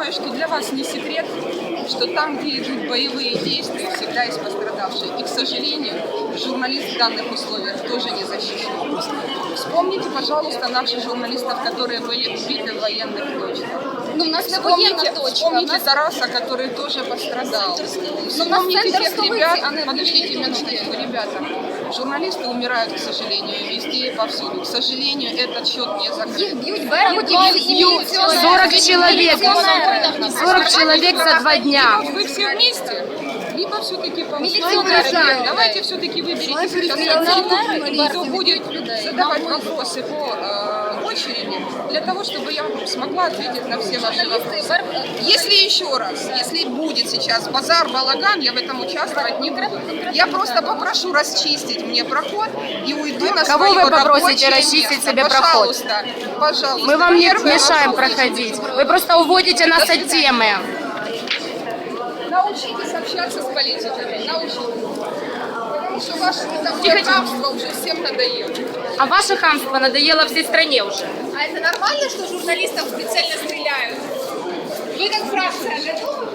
думаю, что для вас не секрет, что там, где идут боевые действия, всегда есть пострадавшие. И, к сожалению, журналист в данных условиях тоже не защищен. Вспомните, пожалуйста, наших журналистов, которые были убиты в военных точках. Ну, у нас не воєнна Вспомните, точка. У вспомните нас Тараса, который тоже пострадал. Ну, у нас Вспомните центр тех столицы, ребят, а не подождите военная минуточку, ребята. Журналисты умирают, к сожалению, везде и повсюду. К сожалению, этот счет не їх закрыт. б'ють берегуть, їх б'ють. б'ють. 40 человек. 40 человек за два дня. Вы все вместе? Либо все-таки Милиционеры. Давайте все-таки выберите сейчас кто будет задавать вопросы по э, очереди, для того, чтобы я смогла ответить на все ваши вопросы. Если еще раз, если будет сейчас базар, балаган, я в этом участвовать не буду. Я просто попрошу расчистить мне проход и уйду на Кого свое вы попросите расчистить место. себе проход? Пожалуйста, пожалуйста. Мы вам не мешаем проходить. Вы просто уводите нас от темы. Научитесь общаться с политиками, научитесь. Потому что ваше такое хамство уже всем надоело. А ваше хамство надоело всей стране уже. А это нормально, что журналистов прицельно стреляют? Вы как фракция готовы?